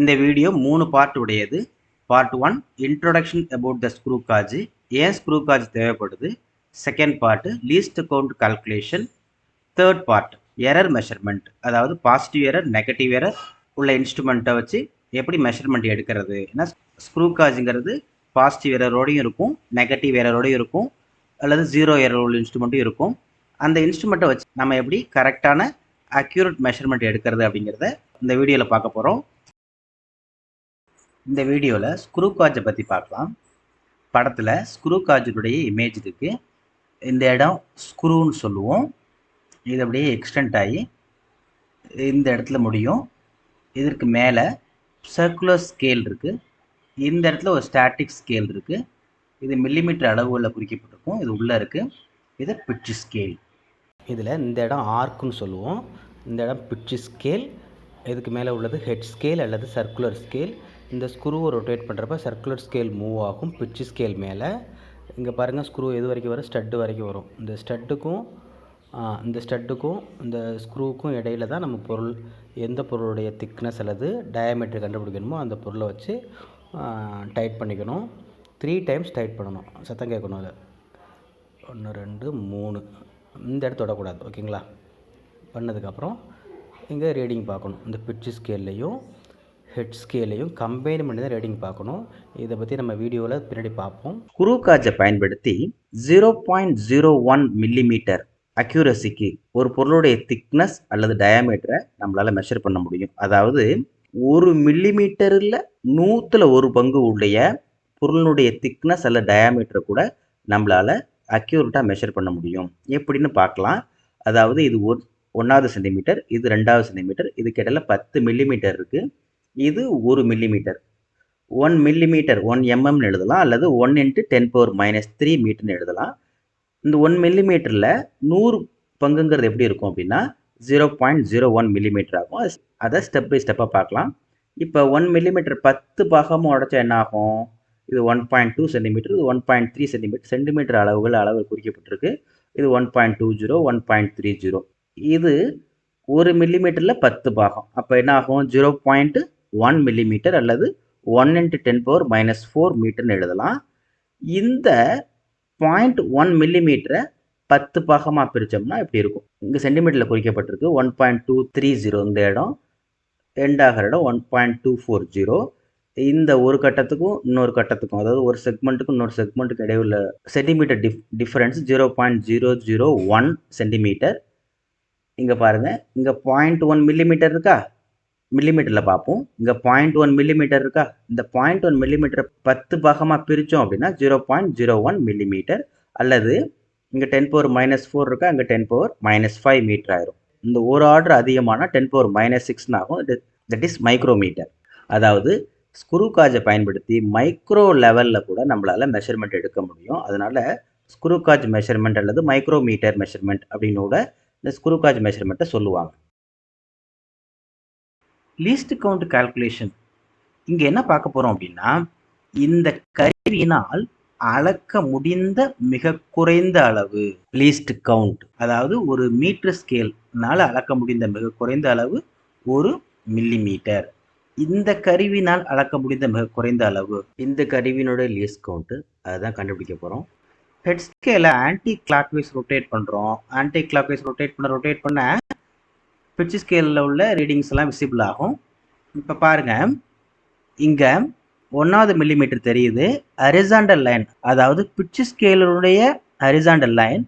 இந்த வீடியோ மூணு பார்ட் உடையது. Part one introduction about the screw gauge ஏன் ஸ்க்ரூ காஜ் தேவைப்படுது? Second part least count calculation third part error measurement அதாவது positive error negative error உள்ள இன்ஸ்ட்ருமெண்ட்டை வச்சு எப்படி மெஷர்மெண்ட் எடுக்கிறது? ஏன்னா ஸ்க்ரூ காஜுங்கிறது பாசிட்டிவ் எரரோடையும் இருக்கும் நெகட்டிவ் எரரோடையும் இருக்கும் அல்லது ஜீரோ எரர் உள்ள இன்ஸ்ட்ருமெண்ட்டும் இருக்கும். அந்த இன்ஸ்ட்ருமெண்ட்டை வச்சு நம்ம எப்படி கரெக்டான அக்யூரேட் மெஷர்மெண்ட் எடுக்கிறது அப்படிங்கிறத இந்த வீடியோவில் பார்க்க போகிறோம் இந்த வீடியோவில் ஸ்க்ரூ காஜை பற்றி பார்க்கலாம். படத்தில் ஸ்க்ரூ காஜினுடைய இமேஜ் இருக்குது இந்த இடம் ஸ்க்ரூன்னு சொல்லுவோம். இது அப்படியே எக்ஸ்டெண்ட் ஆகி இந்த இடத்துல முடியும். இதற்கு மேலே சர்க்குலர் ஸ்கேல் இருக்குது இந்த இடத்துல ஒரு ஸ்டாட்டிக் ஸ்கேல் இருக்குது இது மில்லிமீட்டர் அளவுகளில் குறிக்கப்பட்டிருக்கும். இது உள்ளே இருக்குது இது பிட்ச் ஸ்கேல் இதில் இந்த இடம் ஆர்க்குன்னு சொல்லுவோம். இந்த இடம் பிட்சு ஸ்கேல் இதுக்கு மேலே உள்ளது ஹெட் ஸ்கேல் அல்லது சர்க்குலர் ஸ்கேல் இந்த ஸ்க்ரூவை ரொட்டேட் பண்ணுறப்ப சர்க்குலர் ஸ்கேல் மூவ் ஆகும். பிட்ச் ஸ்கேல் மேலே. இங்கே பாருங்கள் ஸ்க்ரூ எது வரைக்கும் வரும்? ஸ்டட்டு வரைக்கும் வரும். இந்த ஸ்டட்டுக்கும் இந்த ஸ்டட்டுக்கும் இந்த ஸ்க்ரூவுக்கும் இடையில தான் நம்ம பொருள் எந்த பொருளுடைய திக்னஸ் அல்லது டயாமீட்டர் கண்டுபிடிக்கணுமோ அந்த பொருளை வச்சு டைட் பண்ணிக்கணும். த்ரீ டைம்ஸ் டைட் பண்ணணும். சத்தம் கேட்கணும் அதை. ஒன்று ரெண்டு மூணு. இந்த இடத்த தொடக்கூடாது. ஓகேங்களா? பண்ணதுக்கப்புறம் இங்கே ரீடிங் பார்க்கணும். இந்த பிச்சு ஸ்கேல்லையும் ஹெட் ஸ்கேலையும் கம்பைன் பண்ணி தான் ரேடிங் பார்க்கணும். இதை பற்றி நம்ம வீடியோவில் பின்னாடி பார்ப்போம். குரு காஜை பயன்படுத்தி zero point zero one millimetre அக்யூரசிக்கு ஒரு பொருளுடைய திக்னஸ் அல்லது டயாமீட்டரை நம்மளால் மெஷர் பண்ண முடியும். அதாவது ஒரு மில்லிமீட்டரில் நூற்றில் ஒரு பங்கு உடைய பொருளினுடைய திக்னஸ் அல்லது டயாமீட்டரை கூட நம்மளால் அக்யூரட்டாக மெஷர் பண்ண முடியும். எப்படின்னு பார்க்கலாம். அதாவது இது ஒரு ஒன்றாவது சென்டிமீட்டர் இது ரெண்டாவது சென்டிமீட்டர் இதுக்கு பத்து மில்லிமீட்டர் இருக்குது இது ஒரு மில்லிமீட்டர் ஒன் மில்லிமீட்டர் ஒன் எம்எம்னு எழுதலாம். அல்லது one into ten power minus three மீட்டர்னு எழுதலாம். இந்த ஒன் மில்லிமீட்டரில் நூறு பங்குங்கிறது எப்படி இருக்கும் அப்படின்னா zero point zero one millimetre ஆகும். அதை ஸ்டெப் பை ஸ்டெப்பாக பார்க்கலாம். இப்போ ஒன் மில்லிமீட்டர் பத்து பாகமாக உடச்சா என்ன ஆகும்? இது ஒன் பாயிண்ட் டூ சென்டிமீட்டர் இது one point three centimetre centimetre அளவுகள் அளவு குறிக்கப்பட்டிருக்கு. இது one point two zero one point three zero இது ஒரு மில்லிமீட்டரில் பத்து பாகம். அப்போ என்ன ஆகும்? ஜீரோ பாயிண்ட்டு ஒன் மில்லிமீட்டர் அல்லது one into ten power minus four மீட்டர்னு எழுதலாம். இந்த பாயிண்ட் ஒன் மில்லிமீட்டரை பத்து பாகமாக பிரித்தோம்னா இப்படி இருக்கும்? இங்கே சென்டிமீட்டரில் குறிக்கப்பட்டிருக்கு. One point two three zero இந்த இடம். எண்ட் ஆகிற இடம் one point two four zero இந்த ஒரு கட்டத்துக்கும் இன்னொரு கட்டத்துக்கும் அதாவது ஒரு செக்மெண்ட்டுக்கும் இன்னொரு செக்மெண்ட்டுக்கு இடையுள்ள உள்ள centimetre diff difference zero point zero zero one centimetre இங்கே பாருங்கள் இங்கே பாயிண்ட் ஒன் மில்லிமீட்டர் இருக்கா? மில்லிமீட்டரில் பார்ப்போம். இங்கே பாயிண்ட் ஒன் மில்லிமீட்டர் இருக்கா? இந்த பாயிண்ட் ஒன் மில்லிமீட்டர் பத்து பாகமாக பிரித்தோம் அப்படின்னா zero point zero one millimetre அல்லது இங்கே டென் பவர் மைனஸ் ஃபோர் இருக்கா? இங்கே ten power minus five metre ஆயிரும். இந்த ஒரு ஆர்டர் அதிகமான டென் பவர் மைனஸ் சிக்ஸ்னு ஆகும். தட் இஸ் மைக்ரோமீட்டர் அதாவது ஸ்க்ரூ காஜை பயன்படுத்தி மைக்ரோ லெவலில் கூட நம்மளால் மெஷர்மெண்ட் எடுக்க முடியும். அதனால் ஸ்க்ரூ காஜ் மெஷர்மெண்ட் அல்லது மைக்ரோமீட்டர் மெஷர்மெண்ட் அப்படின்னு கூட இந்த ஸ்க்ரூ காஜ் மெஷர்மெண்ட்டை சொல்லுவாங்க. லீஸ்ட் கவுண்ட் கால்குலேஷன் இங்கே என்ன பார்க்க போகிறோம் அப்படின்னா இந்த கருவியினால் அளக்க முடிந்த மிக குறைந்த அளவு லீஸ்ட் கவுண்ட் அதாவது ஒரு மீட்டர் ஸ்கேல்னால அளக்க முடிந்த மிக குறைந்த அளவு ஒரு மில்லி மீட்டர் இந்த கருவினால் அளக்க முடிந்த மிக குறைந்த அளவு இந்த கருவினுடைய லீஸ்ட் கவுண்ட்டு அதுதான் கண்டுபிடிக்க போகிறோம் ஹெட் ஸ்கேலை ஆன்டி கிளாக் வைஸ் ரொட்டேட் பண்ணுறோம் ஆன்டி கிளாக் வைஸ் ரொட்டேட் பண்ண ரொட்டேட் பண்ண பிட்ச் ஸ்கேலில் உள்ள ரீடிங்ஸ் எல்லாம் விசிபிள் ஆகும். இப்போ பாருங்கள் இங்கே ஒன்றாவது மில்லிமீட்டர் தெரியுது. அரிசாண்டல் லைன் அதாவது பிட்ச் ஸ்கேலுடைய அரிசாண்டல் லைன்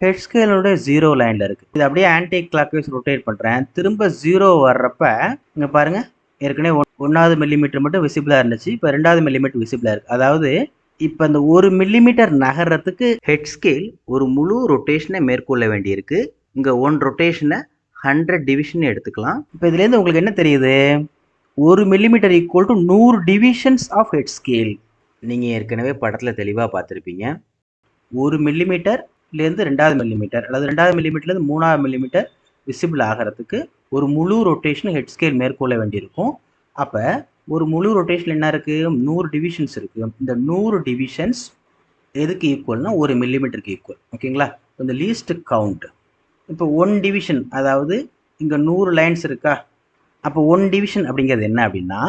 ஹெட் ஸ்கேலுடைய ஜீரோ லைனில் இருக்குது இது அப்படியே ஆன்டி கிளாக் வைஸ் ரொட்டேட் பண்ணுறேன் திரும்ப ஜீரோ வர்றப்ப இங்கே பாருங்கள் ஏற்கனவே ஒன் ஒன்றாவது மில்லிமீட்டர் மட்டும் விசிபிளாக இருந்துச்சு. இப்போ ரெண்டாவது மில்லிமீட்டர் விசிபிளாக இருக்குது அதாவது இப்போ இந்த ஒரு மில்லிமீட்டர் நகர்றதுக்கு ஹெட் ஸ்கேல் ஒரு முழு ரொட்டேஷனை மேற்கொள்ள வேண்டியிருக்கு. இங்கே ஒன் ரொட்டேஷனை ஹண்ட்ரட் டிவிஷன் எடுத்துக்கலாம். இப்போ இதுலேருந்து உங்களுக்கு என்ன தெரியுது? ஒரு மில்லிமீட்டர் ஈக்குவல் டு நூறு டிவிஷன்ஸ் ஆஃப் ஹெட் ஸ்கேல் நீங்கள் ஏற்கனவே படத்தில் தெளிவாக பார்த்துருப்பீங்க. ஒரு மில்லிமீட்டர்லேருந்து ரெண்டாவது மில்லிமீட்டர் அல்லது ரெண்டாவது மில்லிமீட்டர்லேருந்து மூணாவது மில்லிமீட்டர் விசிபிள் ஆகிறதுக்கு ஒரு முழு ரொட்டேஷன் ஹெட் ஸ்கேல் மேற்கொள்ள வேண்டியிருக்கும். அப்போ ஒரு முழு ரொட்டேஷன் என்ன இருக்குது நூறு டிவிஷன்ஸ் இருக்குது இந்த நூறு டிவிஷன்ஸ் எதுக்கு ஈக்குவல்னா ஒரு மில்லிமீட்டருக்கு ஈக்குவல் ஓகேங்களா? இந்த லீஸ்ட் கவுண்ட் இப்போ ஒன் டிவிஷன் அதாவது இங்கே நூறு லைன்ஸ் இருக்கா? அப்போ ஒன் டிவிஷன் அப்படிங்கிறது என்ன அப்படின்னா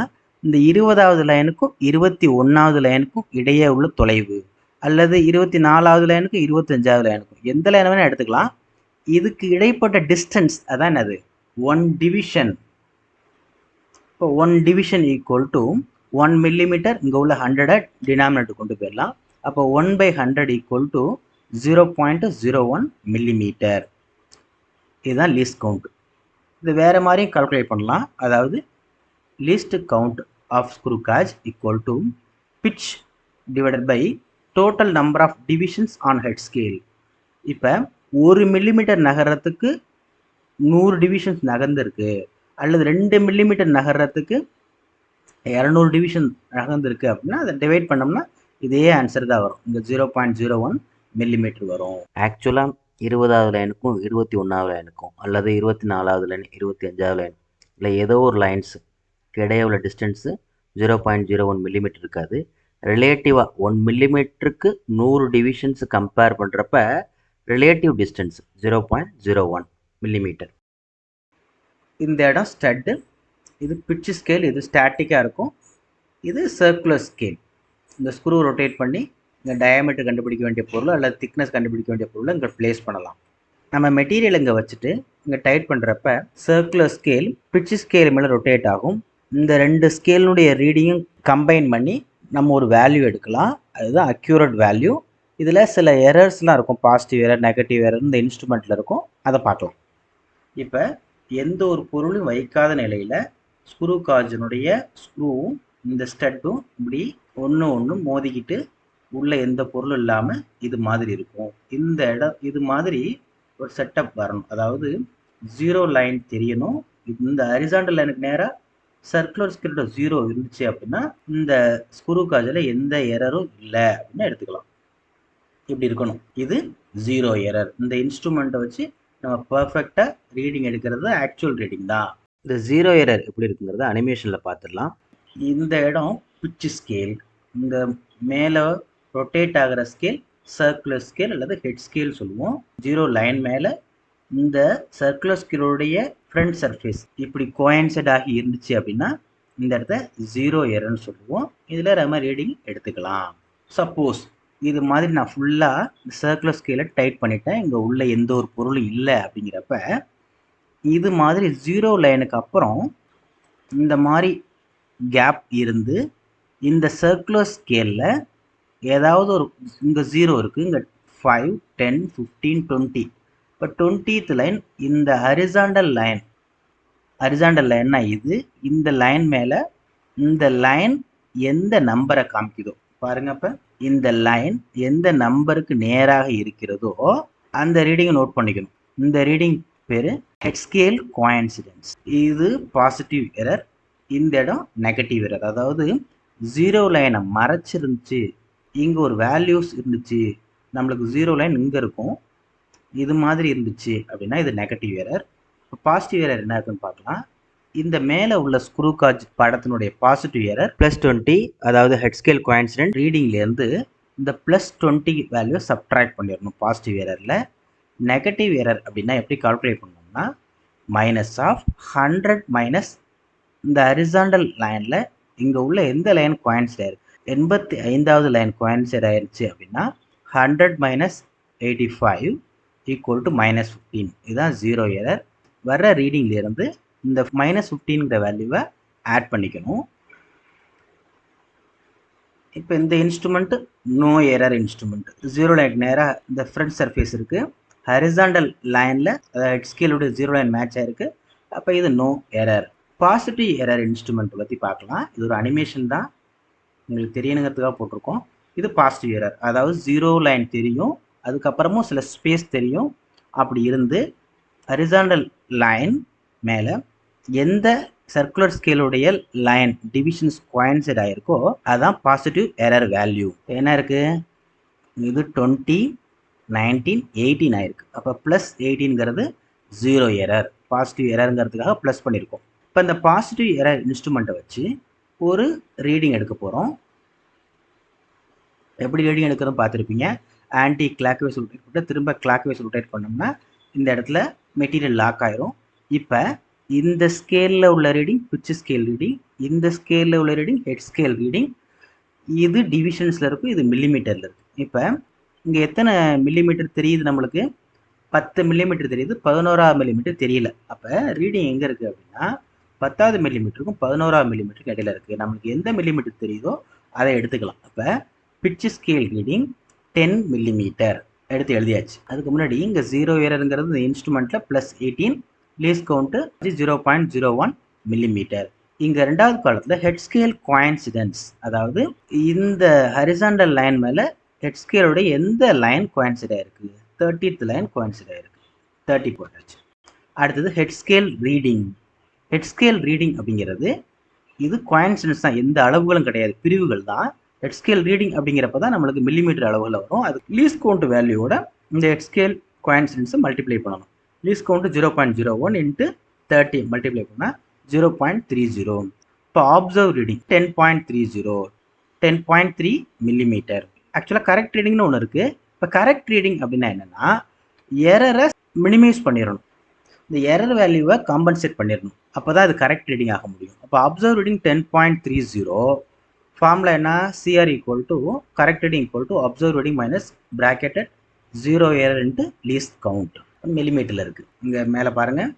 இந்த இருபதாவது லைனுக்கும் இருபத்தி ஒன்றாவது லைனுக்கும் இடையே உள்ள தொலைவு அல்லது இருபத்தி நாலாவது லைனுக்கும் இருபத்தஞ்சாவது லைனுக்கும் எந்த லைன் வேணால் எடுத்துக்கலாம். இதுக்கு இடைப்பட்ட டிஸ்டன்ஸ் அதான் என்னது? ஒன் டிவிஷன் இப்போ one division equal to one millimetre இங்கே உள்ள ஹண்ட்ரடை டினாமினேட்டர் கொண்டு போயிடலாம். அப்போ one by hundred equal to zero point zero one millimetre இதுதான் லீஸ்ட் கவுண்ட் இது வேறு மாதிரியும் கால்குலேட் பண்ணலாம். அதாவது least count of screw gauge equal to pitch divided by total number of divisions on head scale இப்போ ஒரு மில்லிமீட்டர் நகரத்துக்கு நூறு டிவிஷன்ஸ் நகர்ந்துருக்கு. அல்லது ரெண்டு மில்லிமீட்டர் நகர்றதுக்கு இரநூறு டிவிஷன் நகர்ந்துருக்கு அப்படின்னா அதை டிவைட் பண்ணோம்னா இதே ஆன்சர் தான் வரும். இங்கே zero point zero one millimetre வரும். ஆக்சுவலாக இருபதாவது லைனுக்கும் இருபத்தி ஒன்றாவது லைனுக்கும் அல்லது இருபத்தி நாலாவது லைன் இருபத்தி அஞ்சாவது லைன் இல்லை ஏதோ ஒரு லைன்ஸு இடையே உள்ள distance zero point zero one millimetre இருக்காது. ரிலேட்டிவாக ஒன் மில்லிமீட்டருக்கு நூறு டிவிஷன்ஸ் கம்பேர் பண்ணுறப்ப relative distance zero point zero one millimetre இந்த இடம் ஸ்டட்டு இது பிட்ச் ஸ்கேல் இது ஸ்டாட்டிக்காக இருக்கும். இது சர்க்குலர் ஸ்கேல் இந்த ஸ்க்ரூ ரொட்டேட் பண்ணி இந்த டயமீட்டர் கண்டுபிடிக்க வேண்டிய பொருள் அல்லது திக்னஸ் கண்டுபிடிக்க வேண்டிய பொருளை இங்கே ப்ளேஸ் பண்ணலாம். நம்ம மெட்டீரியல் இங்கே வச்சுட்டு இங்கே டைட் பண்ணுறப்ப சர்க்குலர் ஸ்கேல் பிட்ச் ஸ்கேல் மேலே ரொட்டேட் ஆகும். இந்த ரெண்டு ஸ்கேலினுடைய ரீடிங்கும் கம்பைன் பண்ணி நம்ம ஒரு வேல்யூ எடுக்கலாம். அதுதான் அக்யூரட் வேல்யூ இதில் சில எரர்ஸ்லாம் இருக்கும். பாசிட்டிவ் எரர் நெகட்டிவ் எரர் இந்த இன்ஸ்ட்ருமெண்ட்டில் இருக்கும். அதை பார்க்கலாம். இப்போ எந்த ஒரு பொருளும் வைக்காத நிலையில் ஸ்க்ரூ காஜினுடைய ஸ்க்ரூவும் இந்த ஸ்டட்டும் இப்படி ஒன்று ஒன்று மோதிக்கிட்டு உள்ள எந்த பொருளும் இல்லாமல் இது மாதிரி இருக்கும். இந்த இடம் இது மாதிரி ஒரு செட்டப் வரணும். அதாவது ஜீரோ லைன் தெரியணும். இந்த ஹரிசாண்டல் லைனுக்கு நேராக சர்க்குலர் ஸ்கிரிப்ட் ஜீரோ இருந்துச்சு அப்படின்னா இந்த ஸ்க்ரூ காஜில் எந்த எரரும் இல்லை அப்படின்னு எடுத்துக்கலாம். இப்படி இருக்கணும். இது ஜீரோ எரர் இந்த இன்ஸ்ட்ருமெண்ட்டை வச்சு நம்ம பர்ஃபெக்டாக ரீடிங் எடுக்கிறது ஆக்சுவல் ரீடிங் தான். இந்த ஜீரோ எரர் எப்படி இருக்குங்கிறத அனிமேஷனில் பார்த்துடலாம். இந்த இடம் பிச்சு ஸ்கேல் இந்த மேலே ரொட்டேட் ஆகிற ஸ்கேல் சர்க்குலர் ஸ்கேல் அல்லது ஹெட் ஸ்கேல் சொல்லுவோம். ஜீரோ லைன் மேலே இந்த சர்க்குலர் ஸ்கேலுடைய ஃப்ரண்ட் சர்ஃபேஸ் இப்படி கோயன்சைட் ஆகி இருந்துச்சு அப்படின்னா இந்த இடத்த ஜீரோ எரர்னு சொல்லுவோம். இதில் நம்ம ரீடிங் எடுத்துக்கலாம். சப்போஸ் இது மாதிரி நான் ஃபுல்லாக சர்க்குலர் ஸ்கேலை டைட் பண்ணிட்டேன். இங்கே உள்ள எந்த ஒரு பொருளும் இல்லை அப்படிங்கிறப்ப இது மாதிரி ஜீரோ லைனுக்கு அப்புறம் இந்த மாதிரி கேப் இருந்து இந்த சர்க்குலர் ஸ்கேலில் ஏதாவது ஒரு இங்கே ஜீரோ இருக்குது இங்கே ஃபைவ் டென் ஃபிஃப்டீன் டுவெண்ட்டி இப்போ டுவெண்ட்டீத் லைன் இந்த ஹரிசாண்டல் லைன் ஹரிசாண்டல் லைன்னா இது இந்த லைன் மேலே இந்த லைன் எந்த நம்பரை காமிக்குதோ பாருங்க அப்போ இந்த லைன் எந்த நம்பருக்கு நேராக இருக்கிறதோ அந்த ரீடிங்கை நோட் பண்ணிக்கணும். இந்த reading per head scale coincidence இது பாசிட்டிவ் எரர் இந்த இடம் நெகட்டிவ் எரர் அதாவது ஜீரோ லைனை மறைச்சிருந்துச்சு இங்கே ஒரு வேல்யூஸ் இருந்துச்சு. நம்மளுக்கு ஜீரோ லைன் இங்கே இருக்கும். இது மாதிரி இருந்துச்சு அப்படின்னா இது நெகட்டிவ் எரர் பாசிட்டிவ் எரர் என்ன இருக்குன்னு பார்க்கலாம். இந்த மேலே உள்ள ஸ்க்ரூ காஜ் படத்தினுடைய பாசிட்டிவ் எரர் ப்ளஸ் டுவெண்ட்டி அதாவது ஹெட் ஸ்கேல் கோயின்சிடென்ட் ரீடிங்லேருந்து இந்த ப்ளஸ் டுவெண்ட்டி வேல்யூ சப்ட்ராக்ட் பண்ணிடணும் பாசிட்டிவ் எரரில் நெகட்டிவ் எரர் அப்படின்னா எப்படி கால்குலேட் பண்ணோம்னா மைனஸ் ஆஃப் ஹண்ட்ரட் மைனஸ் இந்த அரிசாண்டல் லைனில் இங்கே உள்ள எந்த லைன் கோயின்சைட் இருக்குது எண்பத்தி ஐந்தாவது லைன் கோயின்சைட் ஆயிடுச்சு அப்படின்னா hundred minus eighty five equal to minus fifteen இதுதான் ஜீரோ எரர் வர்ற ரீடிங்லேருந்து இந்த மைனஸ் ஃபிஃப்டீன்கிற வேல்யூவை ஆட் பண்ணிக்கணும். இப்போ இந்த instrument no error instrument zero line நேராக இந்த ஃப்ரண்ட் சர்ஃபேஸ் இருக்குது ஹரிசாண்டல் லைனில் அதாவது ஸ்கேலுடைய ஜீரோ லைன் மேட்ச் ஆயிருக்கு. அப்போ இது no error positive error instrument பற்றி பார்க்கலாம். இது ஒரு அனிமேஷன் தான். உங்களுக்கு தெரியணுங்கிறதுக்காக போட்டிருக்கோம். இது பாசிட்டிவ் எரர் அதாவது ஜீரோ லைன் தெரியும். அதுக்கப்புறமும் சில ஸ்பேஸ் தெரியும். அப்படி இருந்து ஹரிசாண்டல் லைன் மேலே எந்த சர்க்குலர் ஸ்கேலுடைய லைன் டிவிஷன்ஸ் கோயின்சைட் ஆகிருக்கோ அதுதான் பாசிட்டிவ் எரர் வேல்யூ என்ன இருக்குது இது டுவெண்ட்டி நைன்டீன் எயிட்டீன் ஆயிருக்கு. அப்போ ப்ளஸ் எயிட்டீன்கிறது ஜீரோ எரர் பாசிட்டிவ் எரருங்கிறதுக்காக ப்ளஸ் பண்ணியிருக்கோம் இப்போ இந்த பாசிட்டிவ் எரர் இன்ஸ்ட்ருமெண்ட்டை வச்சு ஒரு ரீடிங் எடுக்க போகிறோம் எப்படி ரீடிங் எடுக்கிறதும் பார்த்துருப்பீங்க. ஆன்டி கிளாக் வைஸ் ரொட்டேட் பண்ணிட்டு திரும்ப கிளாக் வைஸ் ரொட்டேட் பண்ணோம்னா இந்த இடத்துல மெட்டீரியல் லாக் ஆயிரும். இப்போ இந்த ஸ்கேலில் உள்ள ரீடிங் பிச்சு ஸ்கேல் ரீடிங் இந்த ஸ்கேலில் உள்ள ரீடிங் ஹெட் ஸ்கேல் ரீடிங் இது டிவிஷன்ஸில் இருக்கும் இது மில்லிமீட்டரில் இருக்குது இப்போ இங்கே எத்தனை மில்லிமீட்டர் தெரியுது நம்மளுக்கு? பத்து மில்லிமீட்டர் தெரியுது பதினோரா மில்லிமீட்டர் தெரியல. அப்போ ரீடிங் எங்கே இருக்குது அப்படின்னா பத்தாவது மில்லிமீட்டருக்கும் பதினோராவது மில்லிமீட்டருக்கும் இடையில இருக்குது நம்மளுக்கு எந்த மில்லிமீட்டர் தெரியுதோ அதை எடுத்துக்கலாம். அப்போ pitch scale reading ten millimetre எடுத்து எழுதியாச்சு. அதுக்கு முன்னாடி இங்கே ஜீரோ ஏரருங்கிறது இந்த இன்ஸ்ட்ருமெண்ட்டில் plus eighteen least count zero point zero one millimetre இங்கே ரெண்டாவது காலத்தில் ஹெட் ஸ்கேல் கோயின்சிடென்ஸ் அதாவது இந்த ஹரிசாண்டல் லைன் மேலே ஹெட் ஸ்கேலோட எந்த லைன் கோயின்சிட் ஆயிருக்கு? தேர்ட்டித் லைன் கோயின்சிட் ஆயிருக்கு. தேர்ட்டி போட்டாச்சு. அடுத்தது head scale reading head scale reading அப்படிங்கிறது இது கோயின்சிடன்ஸ் தான். எந்த அளவுகளும் கிடையாது. பிரிவுகள் தான். ஹெட் ஸ்கேல் ரீடிங் அப்படிங்கிறப்ப தான் நம்மளுக்கு மில்லிமீட்டர் அளவில் வரும். அது லீஸ் கவுண்ட் வேல்யூவோட இந்த ஹெட் ஸ்கேல் கோயின்சிடன்ஸை மல்டிப்ளை பண்ணணும். Least count zero point zero one into thirty multiply பண்ணால் ஜீரோ பாயிண்ட் த்ரீ ஜீரோ இப்போ observe reading ten point three zero ten point three millimetre ஆக்சுவலாக கரெக்ட் ரீடிங்னு ஒன்று இருக்குது இப்போ கரெக்ட் ரீடிங் அப்படின்னா என்னென்னா எரரை மினிமைஸ் பண்ணிடணும். இந்த எரர் வேல்யூவை காம்பன்சேட் பண்ணிடணும் அப்போ தான் அது கரெக்ட் ரீடிங் ஆக முடியும். அப்போ observe reading ten point three zero ஃபார்மில் என்ன? CR equal to correct reading equal to observe reading minus bracketed zero error into least count மில்லிமீட்டரில் இருக்குது இங்கே மேலே பாருங்கள்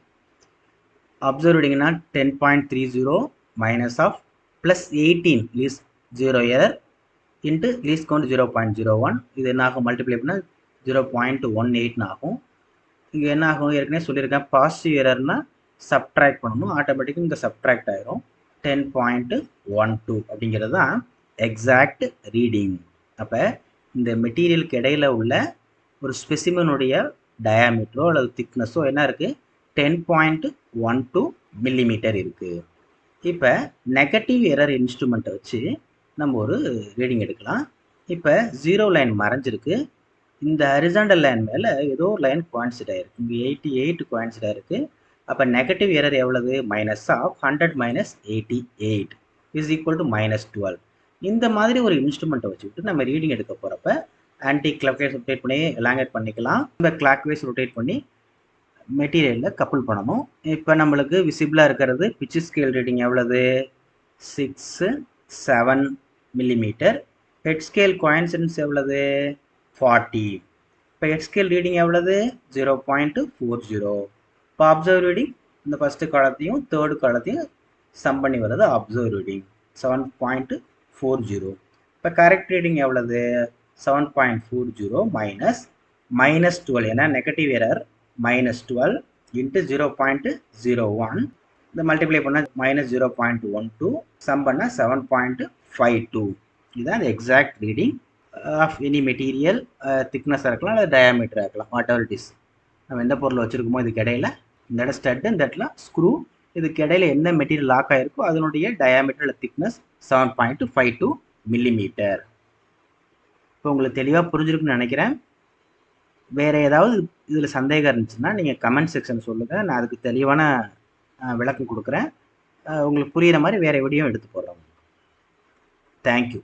observe ரீடிங்னா ten point three zero minus of plus eighteen least zero error into least count zero point zero one இது என்ன ஆகும் multiply பண்ணால் zero point one எயிட்னு ஆகும். இங்கே என்ன ஆகும்? ஏற்கனவே சொல்லியிருக்கேன். பாசிட்டிவ் எரர்னா சப்ட்ராக்ட் பண்ணணும். ஆட்டோமேட்டிக்காக இங்கே சப்ட்ராக்ட் ஆயிரும். டென் பாயிண்ட் ஒன் டூ அப்படிங்கிறது தான் எக்ஸாக்ட் ரீடிங் அப்போ இந்த மெட்டீரியலுக்கு இடையில உள்ள ஒரு ஸ்பெசிமனுடைய டயாமீட்டரோ அல்லது திக்னஸோ என்ன இருக்குது ten point one two millimetre இருக்குது இப்போ நெகட்டிவ் எரர் இன்ஸ்ட்ருமெண்ட்டை வச்சு நம்ம ஒரு ரீடிங் எடுக்கலாம். இப்போ ஜீரோ லைன் மறைஞ்சிருக்கு. இந்த ஹரிசாண்டல் லைன் மேலே ஏதோ ஒரு லைன் குவான்சிட் ஆயிருக்கு. இங்கே எயிட்டி எயிட் குவான்சிட் ஆயிருக்கு. அப்போ நெகட்டிவ் எரர் எவ்வளவு? Minus of hundred minus eighty eight is equal to minus twelve இந்த மாதிரி ஒரு இன்ஸ்ட்ருமெண்ட்டை வச்சுக்கிட்டு நம்ம ரீடிங் எடுக்க போகிறப்ப ஆன்டி கிளாக்வைஸ் ரொட்டேட் பண்ணி எலாங்கேட் பண்ணிக்கலாம். இந்த கிளாக்வைஸ் ரொட்டேட் பண்ணி மெட்டீரியலில் கப்புள் பண்ணணும். இப்போ நம்மளுக்கு விசிபிளாக இருக்கிறது பிச்சு ஸ்கேல் ரீடிங் எவ்வளவு? Six seven millimetre head scale coincidence எவ்வளவு? ஃபார்ட்டி இப்போ ஹெட் ரீடிங் எவ்வளவு? ஜீரோ பாயிண்ட்டு ஃபோர் ஜீரோ இப்போ அப்சர்வ் ரீடிங் இந்த ஃபஸ்ட்டு காலத்தையும் தேர்டு காலத்தையும் சம் பண்ணி வர்றது observe reading seven point four zero இப்போ கரெக்ட் ரீடிங் எவ்வளவு? Seven point four zero minus minus twelve ஏன்னா negative error minus twelve into zero point zero one இந்த மல்டிப்ளை பண்ணால் minus zero point one two sum பண்ணால் seven point five two இதுதான் exact reading of any material திக்னஸாக இருக்கலாம் இல்லை டயாமீட்டராக இருக்கலாம். What ever it is நம்ம எந்த பொருள் வச்சுருக்கோமோ இதுக்கு இடையில இந்த இடம் ஸ்டட்டு இந்த இடத்துல ஸ்க்ரூ இதுக்கு இடையில எந்த மெட்டீரியல் லாக் ஆகிருக்கோ அதனுடைய diameter thickness seven point five two millimetre இப்போ உங்களுக்கு தெளிவாக புரிஞ்சிருக்குன்னு நினைக்கிறேன். வேறு ஏதாவது இதில் சந்தேகம் இருந்துச்சுன்னா நீங்கள் கமெண்ட் செக்ஷன் சொல்லுங்கள் நான் அதுக்கு தெளிவான விளக்கம் கொடுக்குறேன். உங்களுக்கு புரிகிற மாதிரி வேறு வீடியோ எடுத்து போடுறோம் தேங்க்யூ